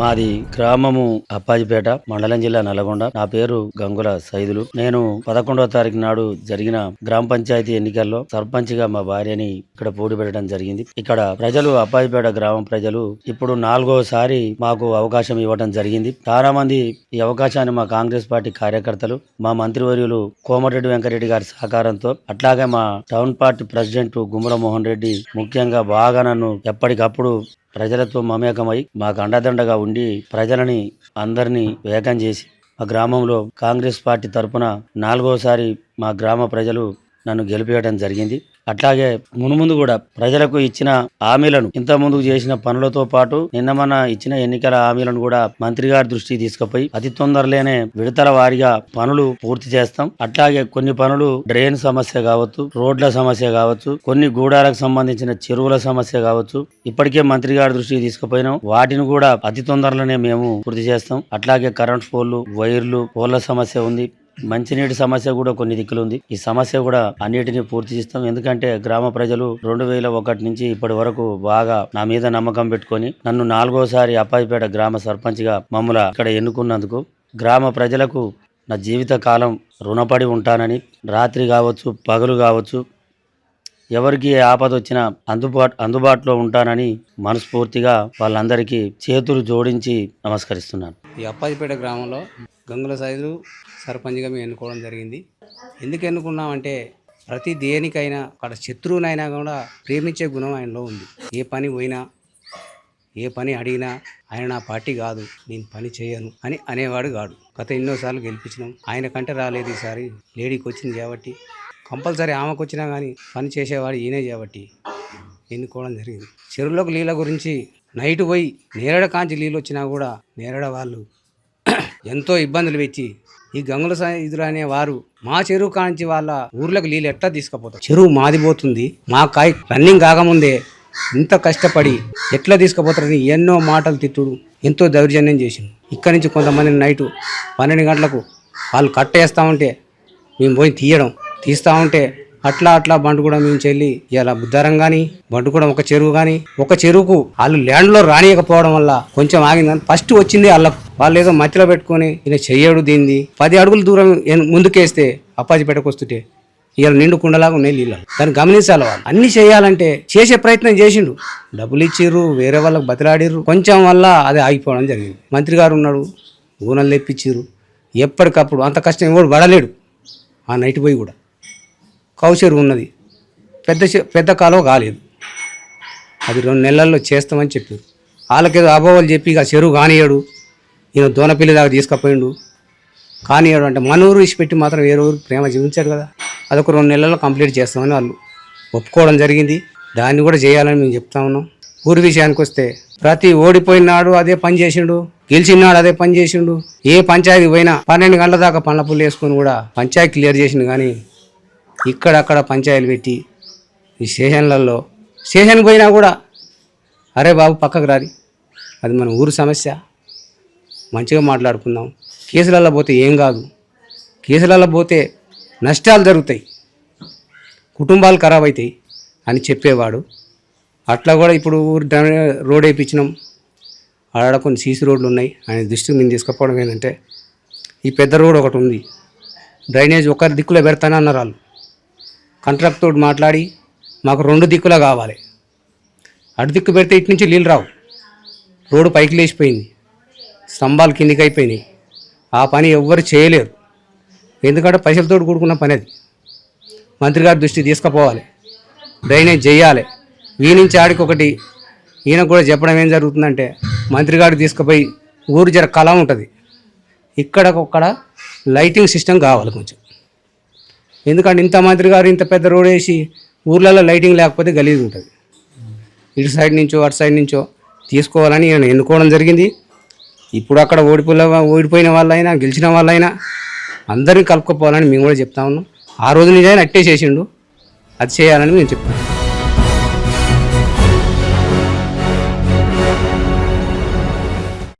మాది గ్రామము అప్పాజిపేట మండలం జిల్లా నల్గొండ నా పేరు గంగుల సైదులు. నేను పదకొండవ తారీఖు నాడు జరిగిన గ్రామ పంచాయతీ ఎన్నికల్లో సర్పంచ్గా మా భార్యని ఇక్కడ పోటీ పెట్టడం జరిగింది. ఇక్కడ ప్రజలు అప్పాజిపేట గ్రామం ప్రజలు ఇప్పుడు నాలుగోసారి మాకు అవకాశం ఇవ్వడం జరిగింది. చాలా మంది ఈ అవకాశాన్ని మా కాంగ్రెస్ పార్టీ కార్యకర్తలు మా మంత్రివర్యులు కోమటిరెడ్డి వెంకరెడ్డి గారి సహకారంతో అట్లాగే మా town party president Gummala Mohan Reddy ముఖ్యంగా బాగా నన్ను ఎప్పటికప్పుడు ప్రజలతో మమేకమై మాకు అండదండగా ఉండి ప్రజలని అందరినీ వేగం చేసి మా గ్రామంలో కాంగ్రెస్ పార్టీ తరపున నాలుగోసారి మా గ్రామ ప్రజలు నన్ను గెలిపేయడం జరిగింది. అట్లాగే మునుముందు కూడా ప్రజలకు ఇచ్చిన హామీలను ఇంత ముందు చేసిన పనులతో పాటు నిన్న మన ఇచ్చిన ఎన్నికల హామీలను కూడా మంత్రి గారి దృష్టికి తీసుకుపోయి అతి తొందరలోనే విడతల వారీగా పనులు పూర్తి చేస్తాం. అట్లాగే కొన్ని పనులు డ్రైన్ సమస్య కావచ్చు రోడ్ల సమస్య కావచ్చు కొన్ని గూడాలకు సంబంధించిన చెరువుల సమస్య కావచ్చు. ఇప్పటికే మంత్రి గారి దృష్టికి తీసుకుపోయినాం. వాటిని కూడా అతి తొందరలోనే మేము పూర్తి చేస్తాం. అట్లాగే కరెంట్ పోల్లు వైర్లు పోల్ల సమస్య ఉంది. మంచినీటి సమస్య కూడా కొన్ని దిక్కులు ఉంది ఈ సమస్య కూడా అన్నిటిని పూర్తి చేస్తాం. ఎందుకంటే గ్రామ ప్రజలు రెండు వేల ఒకటి నుంచి ఇప్పటి వరకు బాగా నా మీద నమ్మకం పెట్టుకొని నన్ను నాలుగోసారి అప్పాయిపేట గ్రామ సర్పంచ్గా మమ్మల ఇక్కడ ఎన్నుకున్నందుకు గ్రామ ప్రజలకు నా జీవిత కాలం రుణపడి ఉంటానని రాత్రి కావచ్చు పగలు కావచ్చు ఎవరికి ఏ ఆపద వచ్చినా అందుబాటు అందుబాటులో ఉంటానని మనస్ఫూర్తిగా వాళ్ళందరికీ చేతులు జోడించి నమస్కరిస్తున్నాను. ఈ అప్పాజిపేట గ్రామంలో గంగుల సైజు సర్పంచ్గా మేము ఎన్నుకోవడం జరిగింది. ఎందుకు ఎన్నుకున్నామంటే ప్రతి దేనికైనా అక్కడ శత్రువునైనా కూడా ప్రేమించే గుణం ఆయనలో ఉంది. ఏ పని పోయినా ఏ పని అడిగినా ఆయన నా పార్టీ కాదు నేను పని చేయను అని అనేవాడు కాడు. గత ఎన్నోసార్లు గెలిపించినాం. ఆయన కంటే రాలేదు ఈసారి. లేడీకి వచ్చింది కాబట్టి. కంపల్సరీ ఆమెకు వచ్చినా కానీ పని చేసేవాడు ఈయనే కాబట్టి ఎన్నుకోవడం జరిగింది. చెరువులోకి నీళ్ళ గురించి నైట్ పోయి నేరడ కాంచి నీళ్ళు వచ్చినా కూడా నేరడ వాళ్ళు ఎంతో ఇబ్బందులు పెట్టి ఈ గంగుల ఇదురు అనే వారు మా చెరువు కాంచి వాళ్ళ ఊర్లకు నీళ్ళు ఎట్లా తీసుకుపోతారు? చెరువు మాదిపోతుంది మా కాయ రన్నింగ్ కాకముందే ఇంత కష్టపడి ఎట్లా తీసుకుపోతారని ఎన్నో మాటలు తిట్టుడు ఎంతో దౌర్జన్యం చేసిండు. ఇక్కడి నుంచి కొంతమంది నైటు పన్నెండు గంటలకు వాళ్ళు కట్టేస్తా ఉంటే మేము పోయి తీయడం తీస్తా ఉంటే అట్లా అట్లా బండు కూడా మేము చెల్లి ఇలా బుద్ధారం కానీ బండు కూడా ఒక చెరువు కానీ ఒక చెరువుకు వాళ్ళు ల్యాండ్లో రానియకపోవడం వల్ల కొంచెం ఆగిందని ఫస్ట్ వచ్చింది వాళ్ళకు. వాళ్ళు ఏదో మధ్యలో పెట్టుకొని ఈయన చెయ్యడు దీన్ని. పది అడుగుల దూరం ముందుకేస్తే అప్పాజిపేటకు వస్తుంటే ఇవాళ నిండు కుండలాగా ఉన్నాయి నీళ్ళు. దాన్ని గమనించాలి వాళ్ళు. అన్ని చేయాలంటే చేసే ప్రయత్నం చేసిండు. డబ్బులు ఇచ్చిర్రు వేరే వాళ్ళకి బతిలాడిర్రు. కొంచెం వల్ల అది ఆగిపోవడం జరిగింది. మంత్రి గారు ఉన్నాడు ఊనలు తెప్పించిర్రు. ఎప్పటికప్పుడు అంత కష్టం ఎవడు పడలేడు ఆ నైట్ పోయి కూడా. కౌచెరువు ఉన్నది. పెద్ద చె- పెద్ద కాలువ కాలేదు. అది రెండు నెలల్లో చేస్తామని చెప్పారు. వాళ్ళకేదో అభావాలు చెప్పి ఇక చెరువు కానియాడు ఈయన దోనపిల్లి దాకా తీసుకుపోయిండు. కానీ అంటే మన ఊరు ఇచ్చిపెట్టి మాత్రం వేరే ఊరు ప్రేమ జీవించాడు కదా. అదొక రెండు నెలల్లో కంప్లీట్ చేస్తామని వాళ్ళు ఒప్పుకోవడం జరిగింది. దాన్ని కూడా చేయాలని మేము చెప్తా ఉన్నాం. ఊరి విషయానికి వస్తే ప్రతి ఓడిపోయినాడు అదే పని చేసిండు. గెలిచినాడు అదే పని చేసిండు. ఏ పంచాయతీ పోయినా పన్నెండు గంటల దాకా పండ్ల పుల్లు వేసుకొని కూడా పంచాయతీ క్లియర్ చేసిండు కానీ ఇక్కడక్కడ పంచాయతీలు పెట్టి ఈ స్టేషన్లలో స్టేషన్కి పోయినా కూడా అరే బాబు పక్కకు రారి. అది మన ఊరు సమస్య. మంచిగా మాట్లాడుకుందాం. కేసులలో పోతే ఏం కాదు. కేసులలో పోతే నష్టాలు జరుగుతాయి. కుటుంబాలు ఖరాబ్ అవుతాయి అని చెప్పేవాడు. అట్లా కూడా ఇప్పుడు ఊరు డ్రై- రోడ్ వేయించినాం. ఆడ కొన్ని సీసీ రోడ్లు ఉన్నాయి. ఆయన దృష్టికి నేను తీసుకుపోవడం ఏంటంటే ఈ పెద్ద రోడ్ ఒకటి ఉంది. డ్రైనేజ్ ఒకరి దిక్కులో పెడతానే అన్నారు వాళ్ళు. కాంట్రాక్ట్ తోటి మాట్లాడి మాకు రెండు దిక్కులా కావాలి. అటు దిక్కు పెడితే ఇటు నుంచి నీళ్ళు రావు. రోడ్డు పైకి లేచిపోయింది. స్తంభాలు కిందికి అయిపోయినాయి. ఆ పని ఎవ్వరు చేయలేరు. ఎందుకంటే పైసలతో కూడుకున్న పని అది. మంత్రి గారి దృష్టి తీసుకుపోవాలి. డ్రైనేజ్ చేయాలి. ఈ నుంచి ఆడికి ఒకటి. ఈయన కూడా చెప్పడం ఏం జరుగుతుందంటే మంత్రి గారు తీసుకుపోయి ఊరు జర కళ ఉంటుంది. ఇక్కడకొక్కడ లైటింగ్ సిస్టమ్ కావాలి కొంచెం. ఎందుకంటే ఇంత మంత్రి గారు ఇంత పెద్ద రోడ్ వేసి ఊర్లలో లైటింగ్ లేకపోతే గలీజ్ ఉంటుంది. ఇటు సైడ్ నుంచో అటు సైడ్ నుంచో తీసుకోవాలని నేను ఎన్నుకోవడం జరిగింది. ఇప్పుడు అక్కడ ఓడిపోయిన ఓడిపోయిన వాళ్ళైనా గెలిచిన వాళ్ళైనా అందరినీ కలుపుకోపోవాలని మేము కూడా చెప్తా ఉన్నాం. ఆ రోజు నిజాన్ని అట్టే చేసిండు. అది చేయాలని మేము చెప్తాను